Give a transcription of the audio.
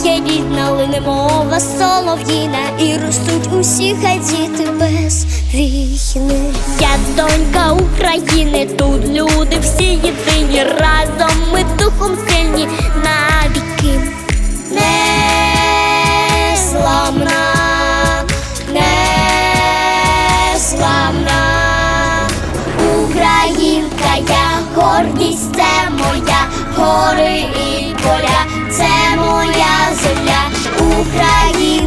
Квітне моя рідна, лине мова солов'їна, і ростуть усі хай діти без війни. Я донька України, тут люди всі єдині, разом ми духом сильні навіки. Незламна, незламна Українка, я гордість це моя, гори і поля, це земля, Українка,